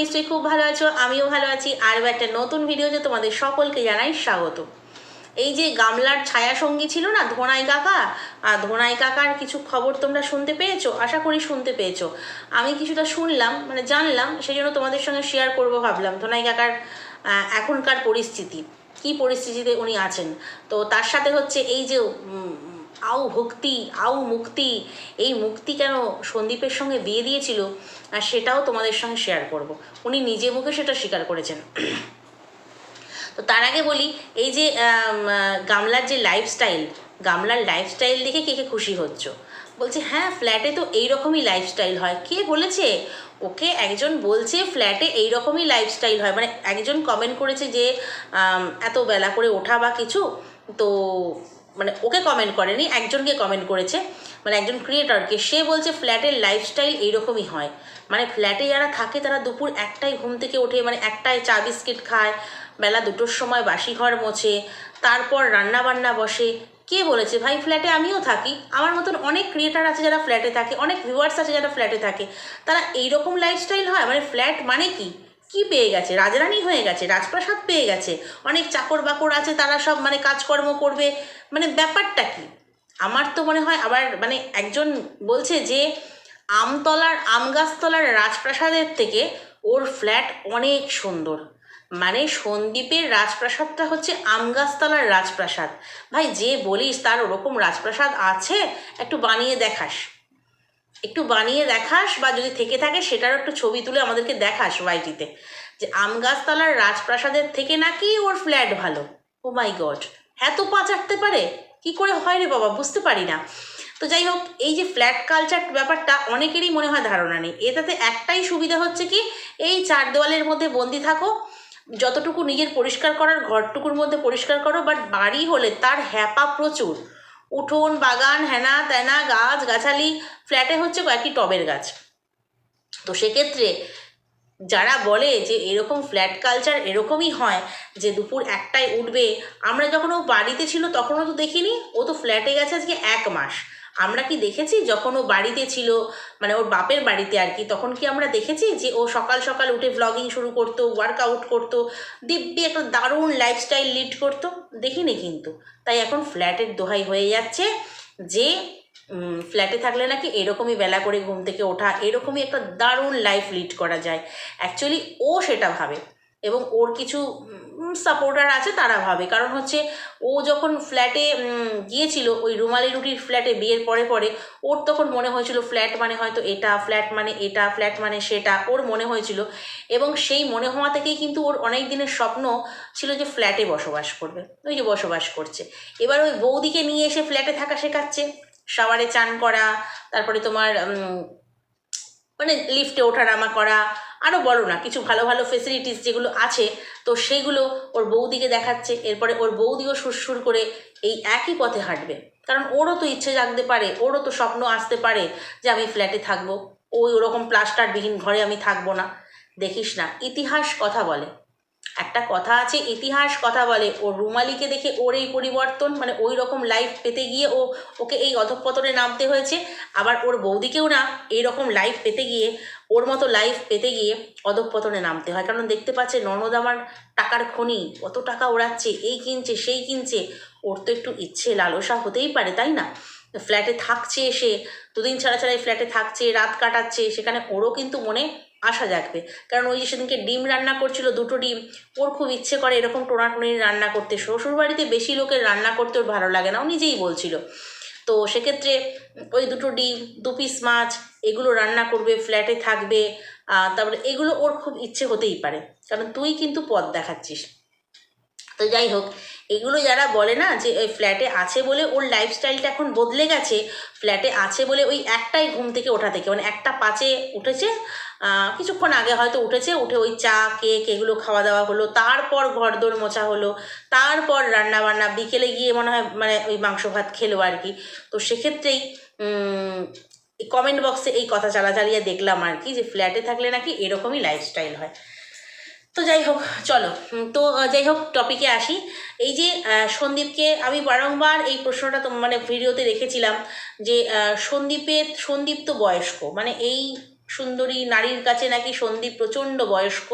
নিশ্চয়ই খুব ভালো আছো, আমিও ভালো আছি। আরও একটা নতুন ভিডিওতে তোমাদের সকলকে জানাই স্বাগত। এই যে গামলার ছায়া সঙ্গী ছিল না, ধোনাই কাকা? আর ধোনাই কাকার কিছু খবর তোমরা শুনতে পেয়েছ? আশা করি শুনতে পেয়েছ। আমি কিছুটা শুনলাম মানে জানলাম সেই জন্য তোমাদের সঙ্গে শেয়ার করব ভাবলাম। ধোনাই কাকার এখনকার পরিস্থিতি, কি পরিস্থিতিতে উনি আছেন? তো তার সাথে হচ্ছে এই যে আউ ভক্তি, আউ মুক্তি। এই মুক্তি কেন সন্দীপের সঙ্গে বিয়ে দিয়েছিল? আর সেটাও তোমাদের সঙ্গে শেয়ার করব। উনি নিজে মুখে সেটা স্বীকার করেছেন। তো তার আগে বলি, এই যে গামলার যে লাইফস্টাইল গামলার লাইফস্টাইল দেখে কে কে খুশি হচ্ছ? বলছে হ্যাঁ ফ্ল্যাটে তো এইরকমই লাইফস্টাইল হয়। কে বলেছে? ওকে একজন বলছে ফ্ল্যাটে এইরকমই লাইফস্টাইল হয়। মানে একজন কমেন্ট করেছে যে এত বেলা করে ওঠা বা কিছু? তো মানে ওকে কমেন্ট করেনি, একজনকে কমেন্ট করেছে। মানে একজন ক্রিয়েটরকে সে বলছে ফ্ল্যাটের লাইফস্টাইল এইরকমই হয়। মানে ফ্ল্যাটে যারা থাকে তারা দুপুর একটাই ঘুম থেকে ওঠে মানে একটাই চা বিস্কিট খায়, বেলা দুটোর সময় বাসি ঘর মোছে, তারপর রান্না বান্না বসে। কে বলেছে, ভাই ফ্ল্যাটে আমিও থাকি। আমার মতন অনেক ক্রিয়েটার আছে যারা ফ্ল্যাটে থাকে, অনেক ভিউয়ার্স আছে যারা ফ্ল্যাটে থাকে। তারা এইরকম লাইফস্টাইল হয়? মানে ফ্ল্যাট মানে কি? কি পেয়ে গেছে? রাজরানী হয়ে গেছে, রাজপ্রাসাদ পেয়ে গেছে। অনেক চাকর বাকর আছে, তারা সব মানে কাজকর্ম করবে। মানে ব্যাপারটা কি? আমার তো মনে হয় আবার মানে একজন বলছে যে, আমতলার, আমগাছতলার রাজপ্রাসাদের থেকে ওর ফ্ল্যাট অনেক সুন্দর। মানে সন্দীপের রাজপ্রাসাদটা হচ্ছে আমগাছতলার রাজপ্রাসাদ। ভাই, যে বলিস তার ওরকম রাজপ্রাসাদ আছে, একটু বানিয়ে দেখাস। একটু বানিয়ে দেখাস বা যদি থেকে থাকে সেটারও একটু ছবি তুলে আমাদেরকে দেখাস ওয়াইটিতে যে আম আমগাছতলার রাজপ্রাসাদের থেকে নাকি ওর ফ্ল্যাট ভালো? ও মাই গড এত পা চাটতে পারে? কি করে হয় রে বাবা? বুঝতে পারি না। তো যাই হোক, এই যে ফ্ল্যাট কালচার ব্যাপারটা অনেকেরই মনে হয় ধারণা নেই। এটাতে একটাই সুবিধা হচ্ছে কি? এই চার দেওয়ালের মধ্যে বন্দি থাকো। যতটুকু নিজের পরিষ্কার করার ঘরটুকুর মধ্যে পরিষ্কার করো বাট বাড়ি হলে তার হ্যাপা প্রচুর। উঠোন, বাগান, হেনা, তেনা, গাছ, গাছালি, ফ্ল্যাটে হচ্ছে কয়েকটি টবের গাছ। তো সেক্ষেত্রে যারা বলে যে এরকম ফ্ল্যাট কালচার এরকমই হয় যে দুপুর একটায় উঠবে, আমরা যখন ও বাড়িতে ছিল তখনও তো দেখিনি, ও তো ফ্ল্যাটে গেছে আজকে এক মাস। আমরা কি দেখেছি যখন ও বাড়িতে ছিল মানে ওর বাপের বাড়িতে আর কি, তখন কি আমরা দেখেছি যে ও সকাল সকাল উঠে ব্লগিং শুরু করতো ওয়ার্কআউট করতো, দিব্যি একটা দারুণ লাইফস্টাইল লিড করতো? দেখিনি কিন্তু। তাই এখন ফ্ল্যাটের দোহাই হয়ে যাচ্ছে যে ফ্ল্যাটে থাকলে নাকি এরকমই বেলা করে ঘুম থেকে ওঠা, এরকমই একটা দারুণ লাইফ লিড করা যায়। অ্যাকচুয়ালি ও সেটা ভাবে এবং ওর কিছু সাপোর্টার আছে, তারা ভাবে। কারণ হচ্ছে, ও যখন ফ্ল্যাটে গিয়েছিল, ওই রুমালি রুটির ফ্ল্যাটে বিয়ের পরে পরে, ওর তখন মনে হয়েছিল ফ্ল্যাট মানে হয়তো এটা ফ্ল্যাট মানে এটা ফ্ল্যাট মানে সেটা, ওর মনে হয়েছিল। এবং সেই মনে হওয়া থেকেই কিন্তু ওর অনেক দিনের স্বপ্ন ছিল যে ফ্ল্যাটে বসবাস করবে, ওই যে বসবাস করছে। এবার ওই বৌদিকে নিয়ে এসে ফ্ল্যাটে থাকা শেখাচ্ছে। শাওয়ারে চান করা, তারপরে তোমার মানে লিফটে ওঠানামা করা আরও বলো না, কিছু ভালো ভালো ফেসিলিটিস যেগুলো আছে, তো সেগুলো ওর বৌদিকে দেখাচ্ছে, এরপরে ওর বৌদিও সুরসুর করে এই একই পথে হাঁটবে। কারণ ওরও তো ইচ্ছে জাগতে পারে, ওরও তো স্বপ্ন আসতে পারে যে আমি ফ্ল্যাটে থাকব, ওই ওরকম প্লাস্টারবিহীন ঘরে আমি থাকব না। দেখিস না, ইতিহাস কথা বলে। একটা কথা আছে, ইতিহাস কথা বলে। ও রুমালিকে দেখে ওর এই পরিবর্তন মানে ওই রকম লাইফ পেতে গিয়ে ও, ওকে এই অধঃপতনে নামতে হয়েছে। আবার ওর বৌদিকেও না, এই রকম লাইফ পেতে গিয়ে, ওর মতো লাইফ পেতে গিয়ে অধঃপতনে নামতে হয়। কারণ দেখতে পাচ্ছে ননদ আমার টাকার খনি, কত টাকা ওড়াচ্ছে, এই কিনছে, সেই কিনছে। ওর তো একটু ইচ্ছে, লালসা হতেই পারে, তাই না? ফ্ল্যাটে থাকছে সে, দুদিন ছাড়া ছাড়াই ফ্ল্যাটে থাকছে, রাত কাটাচ্ছে, সেখানে ওরও কিন্তু মনে আশা জাগবে কারণ ওই যে সেদিনকে ডিম রান্না করছিল, দুটো ডিম। ওর খুব ইচ্ছে করে এরকম টোনাটুনি রান্না করতে। শ্বশুরবাড়িতে বেশি লোকের রান্না করতে ওর ভালো লাগে না, ও নিজেই বলছিল। তো সেক্ষেত্রে ওই দুটো ডিম, দু পিস মাছ, এগুলো রান্না করবে ফ্ল্যাটে থাকবে তারপরে এগুলো ওর খুব ইচ্ছে হতেই পারে। কারণ তুই কিন্তু পথ দেখাচ্ছিস। তো যাই হোক এগুলো যারা বলে না যে ওই ফ্ল্যাটে আছে বলে ওর লাইফস্টাইলটা এখন বদলে গেছে, ফ্ল্যাটে আছে বলে ওই একটাই ঘুম থেকে ওঠা থেকে মানে একটা পাঁচে উঠেছে কিছুক্ষণ আগে হয়তো উঠেছে, উঠে ওই চা কেক এগুলো খাওয়া দাওয়া হলো, তারপর ঘরদোর মোছা হলো, তারপর রান্না বান্না বিকেলে গিয়ে মনে হয় মানে ওই মাংস ভাত খেলো আর কি। তো সেক্ষেত্রেই কমেন্ট বক্সে এই কথা চালা চালিয়ে দেখলাম আর কি যে, ফ্ল্যাটে থাকলে নাকি এরকমই লাইফস্টাইল হয়। তো যাই হোক, চলো। তো যাই হোক টপিকে আসি। এই যে সন্দীপকে আমি বারংবার এই প্রশ্নটা তো মানে ভিডিওতে রেখেছিলাম যে সন্দীপের, সন্দীপ তো বয়স্ক মানে এই সুন্দরী নারীর কাছে নাকি সন্দীপ প্রচণ্ড বয়স্ক,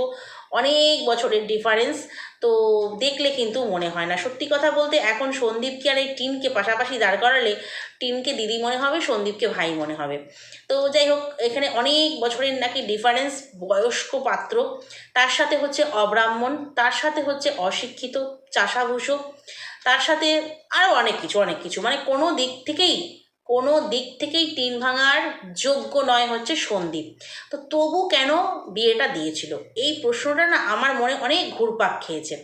অনেক বছরের ডিফারেন্স তো দেখলে কিন্তু মনে হয় না। সত্যি কথা বলতে এখন সন্দীপকে আর এই টিনকে পাশাপাশি দাঁড় করালে টিনকে দিদি মনে হবে, সন্দীপকে ভাই মনে হবে। তো যাই হোক, এখানে অনেক বছরের নাকি ডিফারেন্স বয়স্ক পাত্র। তার সাথে হচ্ছে অব্রাহ্মণ, তার সাথে হচ্ছে অশিক্ষিত চাষাভূষো তার সাথে আরও অনেক কিছু অনেক কিছু। মানে কোনো দিক থেকেই কোনো দিক থেকেই টিন ভাঙার যোগ্য নয় হচ্ছে সন্দীপ। তো তবু কেন বিয়েটা দিয়েছিল? এই প্রশ্নটা না আমার মনে অনেক ঘুরপাক খেয়েছে।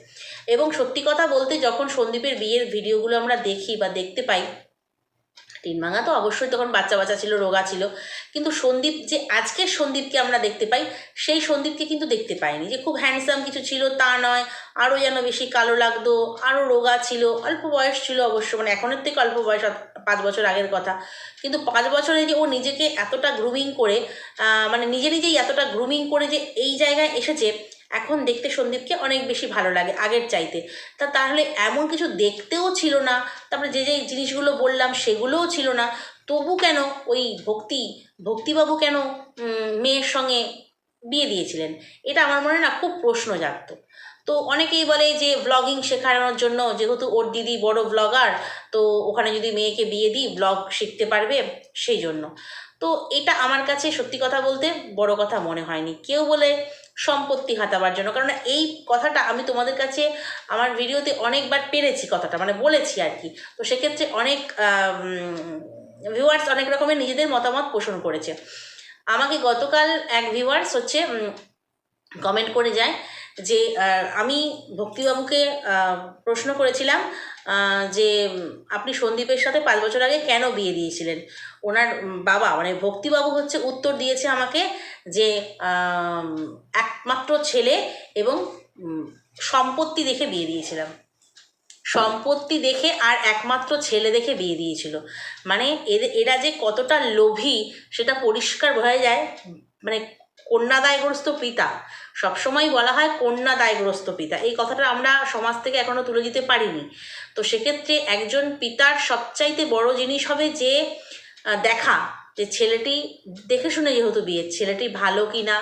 এবং সত্যি কথা বলতে যখন সন্দীপের বিয়ের ভিডিওগুলো আমরা দেখি বা দেখতে পাই, টিন ভাঙা তো অবশ্যই তখন বাচ্চা বাচ্চা ছিল, রোগা ছিল। কিন্তু সন্দীপ যে আজকের সন্দীপকে আমরা দেখতে পাই, সেই সন্দীপকে কিন্তু দেখতে পাইনি। যে খুব হ্যান্ডসাম কিছু ছিল তা নয়, আরও যেন বেশি কালো লাগতো, আরও রোগা ছিল, অল্প বয়স ছিল অবশ্য মানে এখনের থেকে অল্প বয়স পাঁচ বছর আগের কথা। কিন্তু পাঁচ বছরে যে ও নিজেকে এতটা গ্রুমিং করে মানে নিজে নিজেই এতটা গ্রুমিং করে যে এই জায়গায় এসেছে, এখন দেখতে সন্দীপকে অনেক বেশি ভালো লাগে, আগের চাইতে। তা তাহলে এমন কিছু দেখতেও ছিল না, তারপরে যে যে জিনিসগুলো বললাম সেগুলোও ছিল না, তবু কেন ওই ভক্তি, ভক্তিবাবু কেন মেয়ের সঙ্গে বিয়ে দিয়েছিলেন? এটা আমার মনে না খুব প্রশ্ন জাগতো তো অনেকেই বলে যে ব্লগিং শেখানোর জন্য, যেহেতু ওর দিদি বড় ব্লগার তো ওখানে যদি মেয়েকে বিয়ে দিই ব্লগ শিখতে পারবে সেই জন্য। তো এটা আমার কাছে সত্যি কথা বলতে বড় কথা মনে হয়নি। কেউ বলে সম্পত্তি হাতাবার জন্য কারণ এই কথাটা আমি তোমাদের কাছে আমার ভিডিওতে অনেকবার পেরেছি কথাটা মানে বলেছি আর কি। তো সেক্ষেত্রে অনেক ভিউয়ার্স অনেক রকমের নিজেদের মতামত পোষণ করেছে। আমাকে গতকাল এক ভিউয়ার্স হচ্ছে কমেন্ট করে যায় যে আমি ভক্তিবাবুকে প্রশ্ন করেছিলাম যে, আপনি সন্দীপের সাথে পাঁচ বছর আগে কেন বিয়ে দিয়েছিলেন? ওনার বাবা মানে ভক্তিবাবু হচ্ছে উত্তর দিয়েছে আমাকে যে একমাত্র ছেলে এবং সম্পত্তি দেখে বিয়ে দিয়েছিলাম। সম্পত্তি দেখে আর একমাত্র ছেলে দেখে বিয়ে দিয়েছিল। মানে এরা যে কতটা লোভী, সেটা পরিষ্কার বোঝা যায় মানে কন্যাদায়গ্রস্ত পিতা। সবসময় বলা হয় কন্যা দায়গ্রস্ত পিতা। এই কথাটা আমরা সমাজ থেকে এখনও তুলে দিতে পারিনি। তো সেক্ষেত্রে একজন পিতার সবচাইতে বড় জিনিস হবে যে দেখা। যে ছেলেটি, দেখে শুনে যেহেতু বিয়ে, ছেলেটি ভালো কিনা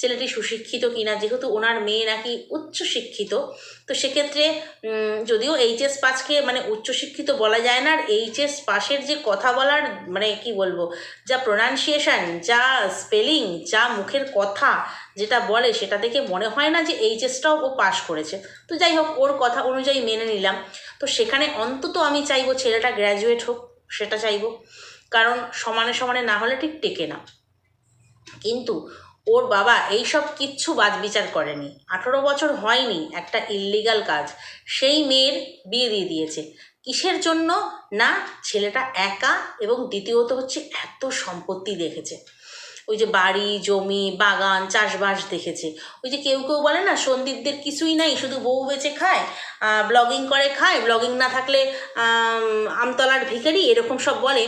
ছেলেটি সুশিক্ষিত কিনা, যেহেতু ওনার মেয়ে নাকি উচ্চশিক্ষিত, তো সেক্ষেত্রে যদিও এইচএস পাসকে মানে উচ্চশিক্ষিত বলা যায় না, আর এইচএস পাসের যে কথা বলার মানে কি বলব, যা প্রোনাউন্সিয়েশন যা স্পেলিং যা মুখের কথা যেটা বলে, সেটা দেখে মনে হয় না যে এইচএসটাও ও পাশ করেছে। তো যাই হোক, ওর কথা অনুযায়ী মেনে নিলাম। তো সেখানে অন্তত আমি চাইব ছেলেটা গ্র্যাজুয়েট হোক, সেটা চাইব। কারণ সমানে সমানে না হলে ঠিক টেকে না। কিন্তু ওর বাবা এইসব কিচ্ছু বাদ বিচার করেনি। আঠেরো বছর হয়নি একটা ইল্লিগাল কাজ। সেই মেয়ের বিয়ে দিয়ে দিয়েছে। কিসের জন্য? না, ছেলেটা একা এবং দ্বিতীয়ত হচ্ছে এত সম্পত্তি দেখেছে। ওই যে বাড়ি, জমি, বাগান, চাষবাস দেখেছে। ওই যে কেউ কেউ বলে না, সন্দীপদের কিছুই নাই, শুধু বউ বেঁচে খায় ব্লগিং করে খায়। ব্লগিং না থাকলে আমতলার ভিখারি, এরকম সব বলে।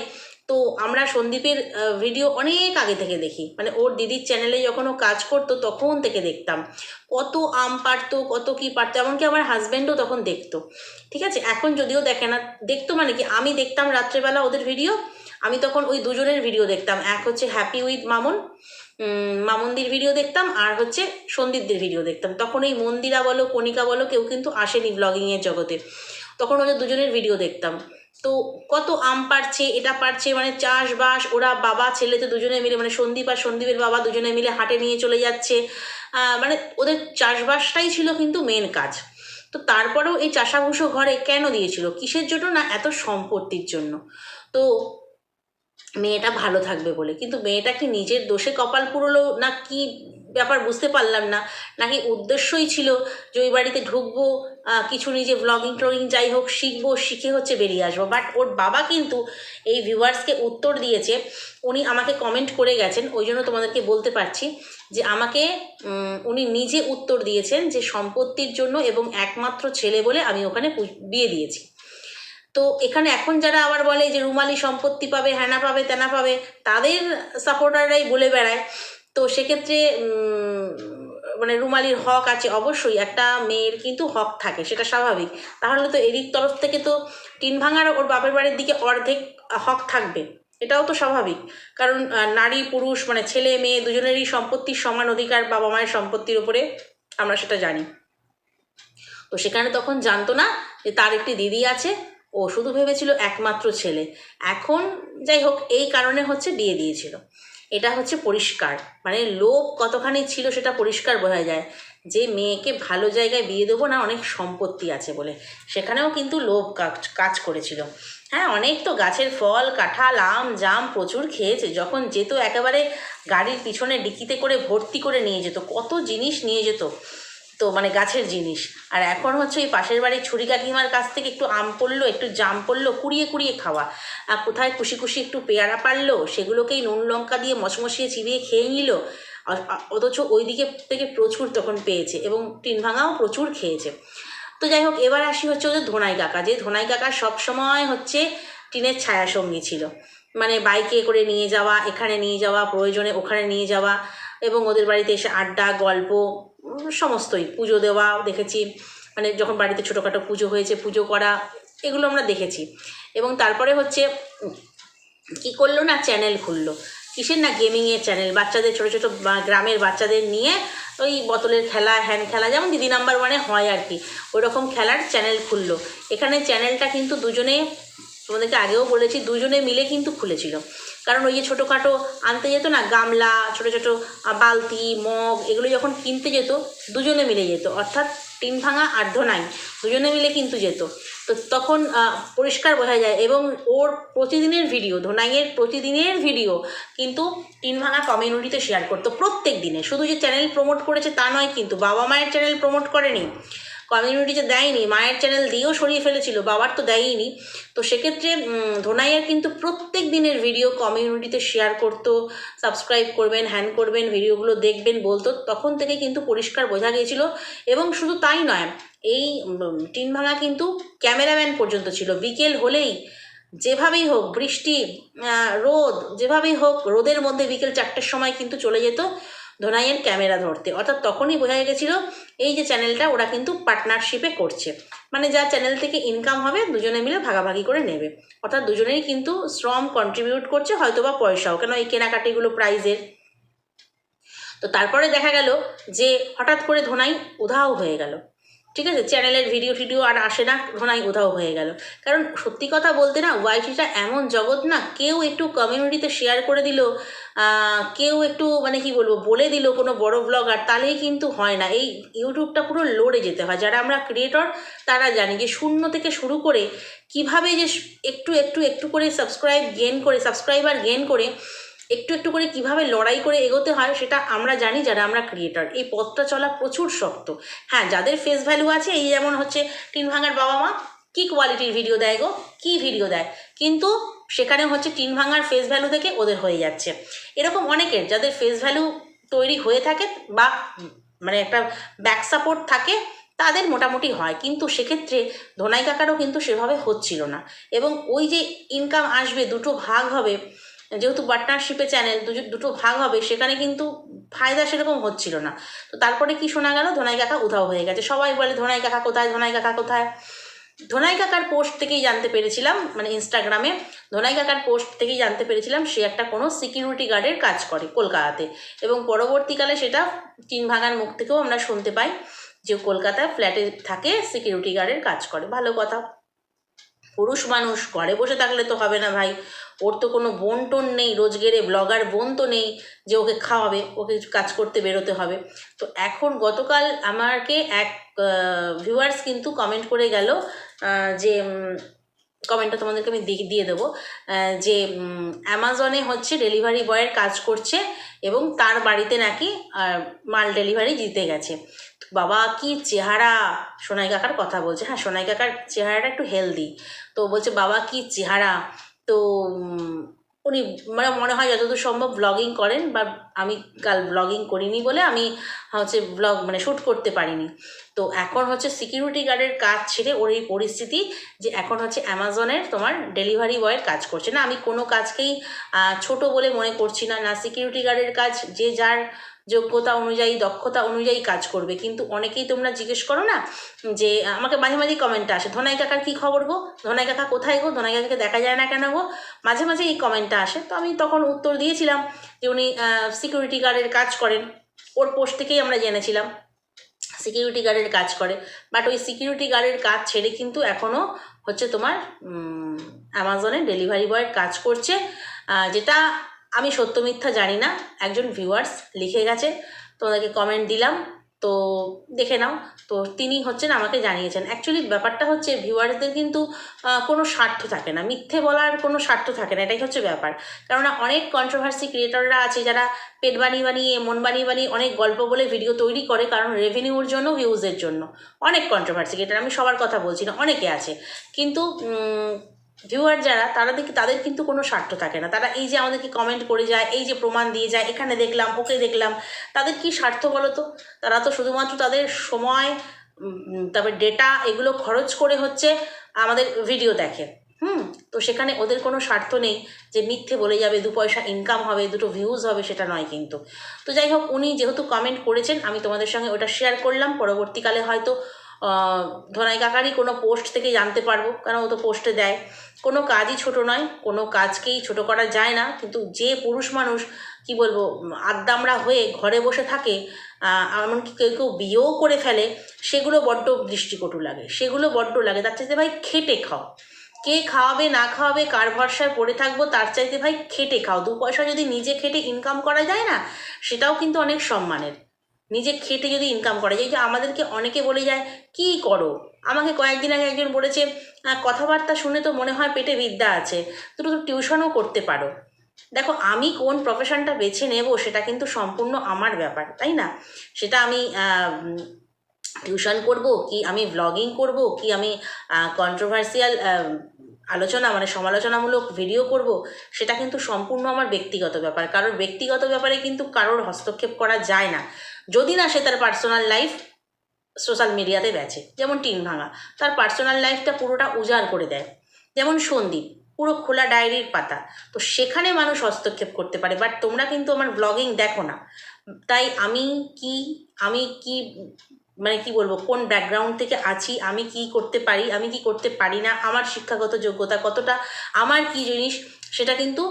তো আমরা সন্দীপের ভিডিও অনেক আগে থেকে দেখি। মানে ওর দিদির চ্যানেলে যখন ও কাজ করতো তখন থেকে দেখতাম। কত আম পারতো কত কি পারতো এমনকি আমার হাজব্যান্ডও তখন দেখতো। ঠিক আছে? এখন যদিও দেখে না, দেখতো মানে কি, আমি দেখতাম রাত্রেবেলা ওদের ভিডিও আমি তখন ওই দুজনের ভিডিও দেখতাম। এক হচ্ছে হ্যাপি উইথ মামুন মামুনদির ভিডিও দেখতাম, আর হচ্ছে সন্দীপদের ভিডিও দেখতাম। তখন এই মন্দিরা বলো, কণিকা বলো, কেউ কিন্তু আসেনি ব্লগিংয়ের জগতে। তখন ওদের দুজনের ভিডিও দেখতাম। তো কত আম পারছে এটা পারছে মানে চাষবাস, ওরা বাবা, ছেলে তো দুজনে মিলে মানে সন্দীপ আর সন্দীপের বাবা দুজনে মিলে হাটে নিয়ে চলে যাচ্ছে। মানে ওদের চাষবাসটাই ছিল কিন্তু মেন কাজ। তো তারপরেও এই চাষাভুষো ঘরে কেন দিয়েছিল? কিসের জন্য না এত সম্পত্তির জন্য? তো মেয়েটা ভালো থাকবে বলে, কিন্তু মেয়েটা কি নিজের দোষে কপাল পুরলো না কি ব্যাপার বুঝতে পারলাম না। নাকি উদ্দেশ্যই ছিল যে ওই বাড়িতে ঢুকবো কিছু নিজে ব্লগিং ট্লগিং যাই হোক, শিখব, শিখে হচ্ছে বেরিয়ে আসব। বাট ওর বাবা কিন্তু এই ভিউয়ার্সকে উত্তর দিয়েছে, উনি আমাকে কমেন্ট করে গেছেন, ওই জন্য তোমাদেরকে বলতে পারছি যে আমাকে উনি নিজে উত্তর দিয়েছেন যে সম্পত্তির জন্য এবং একমাত্র ছেলে বলে আমি ওখানে বিয়ে দিয়েছি। তো এখানে এখন যারা আবার বলে যে রুমালি সম্পত্তি পাবে, হ্যানা পাবে, তেনা পাবে, তাদের সাপোর্টাররাই বলে বেড়ায়। তো সেক্ষেত্রে মানে রুমালির হক আছে অবশ্যই, একটা মেয়ের কিন্তু হক থাকে, সেটা স্বাভাবিক। তাহলে তো এদিক তরফ থেকে তো টিন ভাঙার ওর বাপের বাড়ির দিকে অর্ধেক হক থাকবে, এটাও তো স্বাভাবিক। কারণ নারী, পুরুষ মানে ছেলে, মেয়ে দুজনেরই সম্পত্তির সমান অধিকার বাবা মায়ের সম্পত্তির উপরে আমরা সেটা জানি। তো সেখানে তখন জানতো না যে তার একটি দিদি আছে, ও শুধু ভেবেছিল একমাত্র ছেলে। এখন যাই হোক, এই কারণে হচ্ছে বিয়ে দিয়েছিল। এটা হচ্ছে পরিষ্কার। মানে লোভ কতখানি ছিল সেটা পরিষ্কার বোঝা যায়। যে মেয়েকে ভালো জায়গায় বিয়ে দেবো না অনেক সম্পত্তি আছে বলে। সেখানেও কিন্তু লোভ কাজ কাজ করেছিল। হ্যাঁ অনেক তো গাছের ফল, কাঁঠাল, আম, জাম প্রচুর খেয়েছে। যখন যেত একেবারে গাড়ির পিছনে ডিকিতে করে ভর্তি করে নিয়ে যেত, কত জিনিস নিয়ে যেত। তো মানে গাছের জিনিস। আর এখন হচ্ছে ওই পাশের বাড়ির ছুরি কাকিমার কাছ থেকে একটু আম পড়ল, একটু জাম পড়ল, কুড়িয়ে কুড়িয়ে খাওয়া। আর কোথায় খুশি খুশি একটু পেয়ারা পারল সেগুলোকেই নুন লঙ্কা দিয়ে মশমশিয়ে চিবিয়ে খেয়ে নিল। অথচ ওই দিকে থেকে প্রচুর তখন পেয়েছে এবং টিন ভাঙাও প্রচুর খেয়েছে। তো যাই হোক, এবার আসি হচ্ছে ওদের ধোনাই কাকা। যে ধোনাই কাকা সবসময় হচ্ছে টিনের ছায়া সঙ্গী ছিল। মানে বাইকে করে নিয়ে যাওয়া, এখানে নিয়ে যাওয়া, প্রয়োজনে ওখানে নিয়ে যাওয়া এবং ওদের বাড়িতে এসে আড্ডা, গল্প সমস্তই। পুজো দেওয়া দেখেছি মানে যখন বাড়িতে ছোটোখাটো পুজো হয়েছে, পুজো করা, এগুলো আমরা দেখেছি। এবং তারপরে হচ্ছে, কি করল না চ্যানেল খুললো। কিসের না গেমিংয়ের চ্যানেল বাচ্চাদের, ছোটো ছোটো গ্রামের বাচ্চাদের নিয়ে ওই বোতলের খেলা হ্যান্ড খেলা, যেমন দিদি নাম্বার ওয়ানে হয় আর কি ওই রকম খেলার চ্যানেল খুললো। এখানে চ্যানেলটা কিন্তু দুজনে, তোমাদেরকে আগেও বলেছি, দুজনে মিলে কিন্তু খুলেছিল। কারণ ওই যে ছোটোখাটো আনতে যেত না, গামলা, ছোটো ছোটো বালতি, মগ, এগুলো যখন কিনতে যেত, দুজনে মিলে যেত। অর্থাৎ টিন ভাঙা আর ধোনাই, দুজনে মিলে কিন্তু যেত। তো তখন পরিষ্কার বোঝা যায় এবং ওর প্রতিদিনের ভিডিও, ধোনাইয়ের প্রতিদিনের ভিডিও কিন্তু টিন ভাঙা কমিউনিটিতে শেয়ার করতো প্রত্যেক দিনে। শুধু যে চ্যানেল প্রমোট করেছে তা নয় কিন্তু বাবা মায়ের চ্যানেল প্রমোট করেনি। কমিউনিটিতে দেয়নি, মায়ের চ্যানেল দিয়েও সরিয়ে ফেলেছিল, বাবার তো দেয়ইনি। তো সেক্ষেত্রে ধোনাইয়ার কিন্তু প্রত্যেক দিনের ভিডিও কমিউনিটিতে শেয়ার করতো সাবস্ক্রাইব করবেন হ্যান করবেন ভিডিওগুলো দেখবেন, বলতো, তখন থেকে কিন্তু পরিষ্কার বোঝা গিয়েছিল। এবং শুধু তাই নয়, এই টিন ভাঙা কিন্তু ক্যামেরাম্যান পর্যন্ত ছিল। বিকেল হলেই যেভাবেই হোক, বৃষ্টি রোদ, যেভাবেই হোক, রোদের মধ্যে বিকেল চারটের সময় কিন্তু চলে যেত। ধোনাইয়ের ক্যামেরা ধরতে। অর্থাৎ তখনই বোঝা গেছিল এই যে চ্যানেলটা ওরা কিন্তু পার্টনারশিপে করছে। মানে যা চ্যানেল থেকে ইনকাম হবে, দুজনে মিলে ভাগাভাগি করে নেবে। অর্থাৎ দুজনেই কিন্তু শ্রম কন্ট্রিবিউট করছে হয়তো বা পয়সাও, কেন এই কেনাকাটিগুলো প্রাইজের তো তারপরে দেখা গেল যে হঠাৎ করে ধোনাই উধাও হয়ে গেল। ঠিক আছে? চ্যানেলের ভিডিও টিডিও আর আসে না ধোনাই কোথাও হয়ে গেল। কারণ সত্যি কথা বলতে না ওয়াইটিটা এমন জগৎ না, কেউ একটু কমিউনিটিতে শেয়ার করে দিল কেউ একটু মানে কি বলব, বলে দিল কোনো বড় ব্লগার তাহলেই কিন্তু হয় না। এই ইউটিউবটা পুরো লড়ে যেতে হয়। যারা আমরা ক্রিয়েটর তারা জানি যে শূন্য থেকে শুরু করে কীভাবে যে একটু একটু একটু করে সাবস্ক্রাইব গেন করে সাবস্ক্রাইবার গেন করে একটু একটু করে কীভাবে লড়াই করে এগোতে হয় সেটা আমরা জানি যারা আমরা ক্রিয়েটর এই পথটা চলা প্রচুর শক্ত। হ্যাঁ যাদের ফেস ভ্যালু আছে, এই যেমন হচ্ছে টিন ভাঙার বাবা মা, কী কোয়ালিটির ভিডিও দেয় গো? কী ভিডিও দেয়? কিন্তু সেখানে হচ্ছে টিন ভাঙার ফেস ভ্যালু থেকে ওদের হয়ে যাচ্ছে। এরকম অনেকের যাদের ফেস ভ্যালু তৈরি হয়ে থাকে বা মানে একটা ব্যাক সাপোর্ট থাকে, তাদের মোটামুটি হয়। কিন্তু সেক্ষেত্রে ধোনাই কাকারও কিন্তু সেভাবে হচ্ছিল না। এবং ওই যে ইনকাম আসবে, দুটো ভাগ হবে যেহেতু পার্টনারশিপে চ্যানেল দুটো ভাগ হবে, সেখানে কিন্তু ফায়দা সেরকম হচ্ছিল না। তো তারপরে কি শোনা গেল? ধোনাই কাকা উধাও হয়ে গেছে। সবাই বলে, ধোনাই কাকা কোথায়? ধোনাই কাকা কোথায়? ধোনাই কাকার পোস্ট থেকেই জানতে পেরেছিলাম মানে ইনস্টাগ্রামে ধোনাই কাকার পোস্ট থেকেই জানতে পেরেছিলাম, সে একটা কোনো সিকিউরিটি গার্ডের কাজ করে কলকাতাতে। এবং পরবর্তীকালে সেটা তিন ভাঙার মুখ থেকেও আমরা শুনতে পাই যে কলকাতায় ফ্ল্যাটে থাকে সিকিউরিটি গার্ডের কাজ করে। ভালো কথা। পুরুষ মানুষ, ঘরে বসে থাকলে তো হবে না ভাই। ওর তো কোনো বোন টোন নেই, রোজগেরে ব্লগার বোন তো নেই যে ওকে খাওয়াবে, ওকে কাজ করতে বেরোতে হবে। তো এখন গতকাল আমাকে এক ভিউয়ার্স কিন্তু কমেন্ট করে গেল যে কমেন্টটা তোমাদেরকে আমি দিয়ে দেবো যে অ্যামাজনে হচ্ছে ডেলিভারি বয়ের কাজ করছে এবং তার বাড়িতে নাকি মাল ডেলিভারি দিতে গেছে। বাবা কি চেহারা সোনাই কাকার কথা বলছে। হ্যাঁ সোনাই কাকার চেহারাটা একটু হেলদি তো বলছে, বাবা কি চেহারা? তো উনি মানে মনে হয় যতদূর সম্ভব ব্লগিং করেন বা আমি কাল ব্লগিং করিনি বলে আমি হচ্ছে ব্লগ মানে শ্যুট করতে পারিনি। তো এখন হচ্ছে সিকিউরিটি গার্ডের কাজ ছেড়ে ওর এই পরিস্থিতি যে এখন হচ্ছে অ্যামাজনের তোমার ডেলিভারি বয়ের কাজ করছে। না, আমি কোনো কাজকেই ছোট বলে মনে করছি না। না সিকিউরিটি গার্ডের কাজ, যে যার যোগ্যতা অনুযায়ী, দক্ষতা অনুযায়ী কাজ করবে। কিন্তু অনেকেই তোমরা জিজ্ঞেস করো না যে, আমাকে মাঝে মাঝে কমেন্টটা আসে, ধনাই কাকার কী খবর গো? ধনাই কাকা কোথায় গো? ধনাই কাকাকে দেখা যায় না কেন গো? মাঝে মাঝে এই কমেন্টটা আসে। তো আমি তখন উত্তর দিয়েছিলাম যে উনি সিকিউরিটি গার্ডের কাজ করেন। ওর পোস্ট থেকেই আমরা জেনেছিলাম। সিকিউরিটি গার্ডের কাজ করে। বাট ওই সিকিউরিটি গার্ডের কাজ ছেড়ে কিন্তু এখনও হচ্ছে তোমার অ্যামাজনে ডেলিভারি বয়ের কাজ করছে। যেটা আমি সত্য মিথ্যা জানি না, একজন ভিউয়ার্স লিখে গেছে তোমাদেরকে কমেন্ট দিলাম, তো দেখে নাও, তো তিনি হচ্ছেন আমাকে জানিয়েছেন। অ্যাকচুয়ালি ব্যাপারটা হচ্ছে ভিউয়ার্সদের কিন্তু কোনো স্বার্থ থাকে না, মিথ্যে বলার কোনো স্বার্থ থাকে না, এটাই হচ্ছে ব্যাপার। কেননা অনেক কন্ট্রোভার্সি ক্রিয়েটররা আছে, যারা পেট বানিয়ে বানিয়ে, মন বানিয়ে বানিয়ে অনেক গল্প বলে ভিডিও তৈরি করে, কারণ রেভিনিউর জন্য ভিউজের জন্য। অনেক কন্ট্রোভার্সি ক্রিয়েটার আমি সবার কথা বলছি না, অনেকে আছে। কিন্তু ভিউয়ার যারা, তারা দেখি, তাদের কিন্তু কোনো স্বার্থ থাকে না। তারা এই যে আমাদেরকে কমেন্ট করে যায়, এই যে প্রমাণ দিয়ে যায়, এখানে দেখলাম, ওকে দেখলাম, তাদের কি স্বার্থ বলো তো? তারা তো শুধুমাত্র তাদের সময় তারপর ডেটা এগুলো খরচ করে হচ্ছে আমাদের ভিডিও দেখে। হুম, তো সেখানে ওদের কোনো স্বার্থ নেই যে মিথ্যে বলে যাবে, দু পয়সা ইনকাম হবে, দুটো ভিউজ হবে, সেটা নয় কিন্তু। তো যাই হোক, উনি যেহেতু কমেন্ট করেছেন, আমি তোমাদের সঙ্গে ওটা শেয়ার করলাম, পরবর্তীকালে হয়তো ধনাই কাকারই কোনো পোস্ট থেকে জানতে পারব কারণ ও তো পোস্টে দেয়। কোনো কাজই ছোট নয়, কোনো কাজকেই ছোট করা যায় না, কিন্তু যে পুরুষ মানুষ, কি বলব, আদ্দামরা হয়ে ঘরে বসে থাকে এমনকি কেউ কেউ বিয়েও করে ফেলে, সেগুলো বড্ড দৃষ্টিকটু লাগে, সেগুলো বড্ড লাগে। তার চাইতে ভাই খেটে খাও। কে খাওয়াবে, না খাওয়াবে, কার ভরসায় পড়ে থাকব, তার চাইতে ভাই খেটে খাও। দু পয়সা যদি নিজে খেটে ইনকাম করা যায় না, সেটাও কিন্তু অনেক সম্মানের। নিজে খেটে যদি ইনকাম করা যায় যে আমাদেরকে অনেকে বলে যায়, কি করো? আমাকে কয়েকদিন আগে একজন বলেছে কথাবার্তা শুনে তো মনে হয় পেটে বিদ্যা আছে, তুমি তো টিউশনও করতে পারো। দেখো, আমি কোন প্রফেশনটা বেছে নেব সেটা কিন্তু সম্পূর্ণ আমার ব্যাপার, তাই না? সেটা আমি টিউশন করব, কি আমি ব্লগিং করব, কি আমি কন্ট্রোভার্সিয়াল আলোচনা মানে সমালোচনামূলক ভিডিও করব, সেটা কিন্তু সম্পূর্ণ আমার ব্যক্তিগত ব্যাপার। কারোর ব্যক্তিগত ব্যাপারে কিন্তু কারোর হস্তক্ষেপ করা যায় না। যদি না সে তার পার্সোনাল লাইফ সোশ্যাল মিডিয়াতে বেচে, যেমন টিন ভাঙা, তার পার্সোনাল লাইফটা পুরোটা উজাড় করে দেয়। যেমন সন্দীপ, পুরো খোলা ডায়েরির পাতা। তো সেখানে মানুষ হস্তক্ষেপ করতে পারে বাট তোমরা কিন্তু আমার ব্লগিং দেখো না। তাই আমি কি আমি কি মানে কি বলব, কোন ব্যাকগ্রাউন্ড থেকে আছি, আমি কি করতে পারি, আমি কি করতে পারি না, আমার শিক্ষাগত যোগ্যতা কতটা, আমার কি জিনিস, সেটা কিন্তু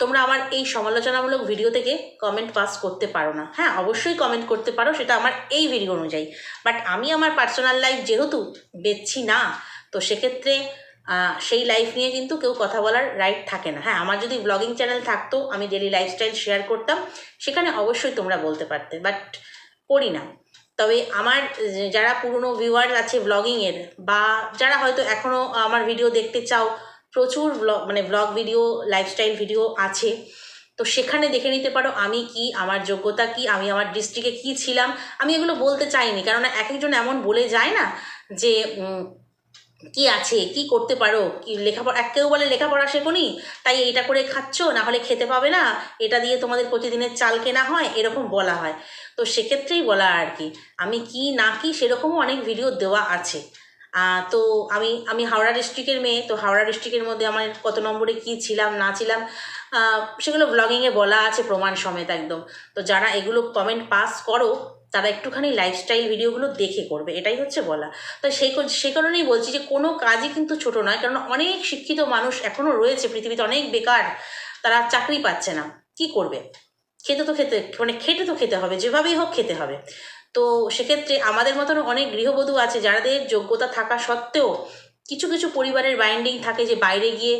তোমরা আমার এই সমালোচনামূলক ভিডিও থেকে কমেন্ট পাস করতে পারো না। হ্যাঁ অবশ্যই কমেন্ট করতে পারো, সেটা আমার এই ভিডিও অনুযায়ী। বাট আমি আমার পার্সোনাল লাইফ যেহেতু বেচছি না, তো সেক্ষেত্রে সেই লাইফ নিয়ে কিন্তু কেউ কথা বলার রাইট থাকে না। হ্যাঁ আমার যদি ব্লগিং চ্যানেল থাকতো, আমি ডেলি লাইফস্টাইল শেয়ার করতাম, সেখানে অবশ্যই তোমরা বলতে পারতে বাট করি না। তবে আমার, যারা পুরনো ভিউয়ার আছে ব্লগিংয়ের বা যারা হয়তো এখনও আমার ভিডিও দেখতে চাও প্রচুর ব্লগ মানে ব্লগ ভিডিও লাইফস্টাইল ভিডিও আছে। তো সেখানে দেখে নিতে পারো আমি কি, আমার যোগ্যতা কি, আমি আমার ডিস্ট্রিক্টে কি ছিলাম। আমি এগুলো বলতে চাইনি, কেননা এক একজন এমন বলে যায় না যে কি আছে, কি করতে পারো, কি লেখাপড়া, এক কেউ বলে লেখাপড়া শেখোনি, তাই এটা করে খাচ্ছ, না হলে খেতে পাবে না, এটা দিয়ে তোমাদের প্রতিদিনের চাল কেনা হয়, এরকম বলা হয়। তো সেক্ষেত্রেই বলা আর কি, আমি কি না কি সেরকমও অনেক ভিডিও দেওয়া আছে। তো আমি আমি হাওড়া ডিস্ট্রিক্টের মেয়ে, তো হাওড়া ডিস্ট্রিক্টের মধ্যে আমার কত নম্বরে কি ছিলাম, না ছিলাম সেগুলো ব্লগিংয়ে বলা আছে প্রমাণ সমেত একদম। তো যারা এগুলো কমেন্ট পাস করো, তারা একটুখানি লাইফস্টাইল ভিডিওগুলো দেখে করবে, এটাই হচ্ছে বলা। তো সেই সেই কারণেই বলছি যে কোনো কাজই কিন্তু ছোট নয়, কারণ অনেক শিক্ষিত মানুষ এখনও রয়েছে, পৃথিবীতে অনেক বেকার, তারা চাকরি পাচ্ছে না, কি করবে? খেতে তো খেতে মানে খেটে তো খেতে হবে, যেভাবেই হোক খেতে হবে। তো সেক্ষেত্রে আমাদের মতন অনেক গৃহবধূ আছে যাদের যোগ্যতা থাকা সত্ত্বেও কিছু কিছু পরিবারের বাইন্ডিং থাকে যে বাইরে গিয়ে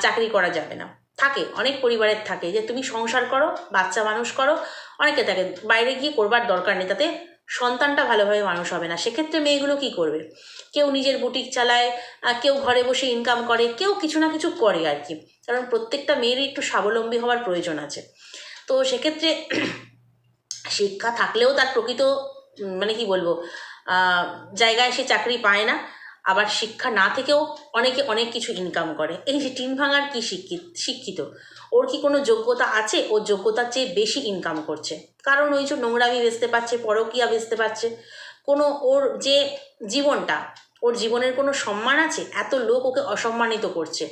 চাকরি করা যাবে না। থাকে, অনেক পরিবারের থাকে যে তুমি সংসার করো, বাচ্চা মানুষ করো, অনেকে থাকে বাইরে গিয়ে করবার দরকার নেই, তাতে সন্তানটা ভালোভাবে মানুষ হবে না। সেক্ষেত্রে মেয়েগুলো কি করবে? কেউ নিজের বুটিক চালায় কেউ ঘরে বসে ইনকাম করে, কেউ কিছু না কিছু করে আর কি। কারণ প্রত্যেকটা মেয়েরই একটু স্বাবলম্বী হওয়ার প্রয়োজন আছে। তো সেক্ষেত্রে শিক্ষা থাকলেও তার প্রকৃত মানে কি বলব জায়গায় সে চাকরি পায় না। আবার শিক্ষা না থেকেও অনেকে অনেক কিছু ইনকাম করে। এই যে টিন ভাঙার কি শিক্ষিত শিক্ষিত? ওর কি কোনো যোগ্যতা আছে? ওর যোগ্যতার চেয়ে বেশি ইনকাম করছে। কারণ ওই যে নোংরামি বেচতে পারছে, পরকিয়া বেচতে পারছে। কোনো ওর যে জীবনটা, ওর জীবনের কোনো সম্মান আছে? এত লোক ওকে অসম্মানিত করছে।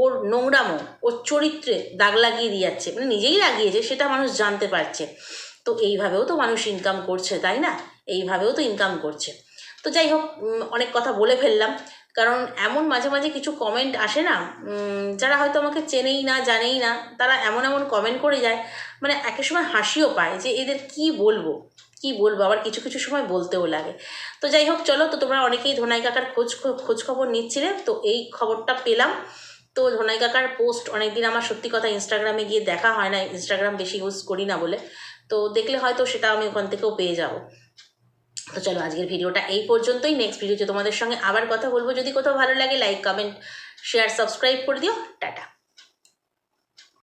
ওর নোংরামো, ওর চরিত্রে দাগ লাগিয়ে দিয়ে যাচ্ছে মানে নিজেই লাগিয়েছে, সেটা মানুষ জানতে পারছে। তো এইভাবেও তো মানুষ ইনকাম করছে, তাই না? এইভাবেও তো ইনকাম করছে। তো যাই হোক অনেক কথা বলে ফেললাম। কারণ এমন মাঝে মাঝে কিছু কমেন্ট আসে না যারা হয়তো আমাকে চেনেই না, জানেই না, তারা এমন এমন কমেন্ট করে যায় মানে একের সময় হাসিও পায় যে এদের কি বলব? কি বলব? আবার কিছু কিছু সময় বলতেও লাগে। তো যাই হোক, চলো, তো তোমরা অনেকেই ধোনাই কাকার খোঁজ খোঁজ খবর নিচ্ছিলে, তো এই খবরটা পেলাম। তো ধোনাই কাকার পোস্ট অনেকদিন আমার সত্যি কথা ইনস্টাগ্রামে গিয়ে দেখা হয় না ইনস্টাগ্রাম বেশি ইউজ করি না বলে। তো দেখলে হয়তো সেটা আমি ওখান থেকেও পেয়ে যাব। তো চলো আজকের ভিডিওটা এই পর্যন্তই। নেক্সট ভিডিওতে তোমাদের সঙ্গে আবার কথা বলব। যদি কোথাও ভালো লাগে লাইক কমেন্ট শেয়ার সাবস্ক্রাইব করে দিও। টাটা।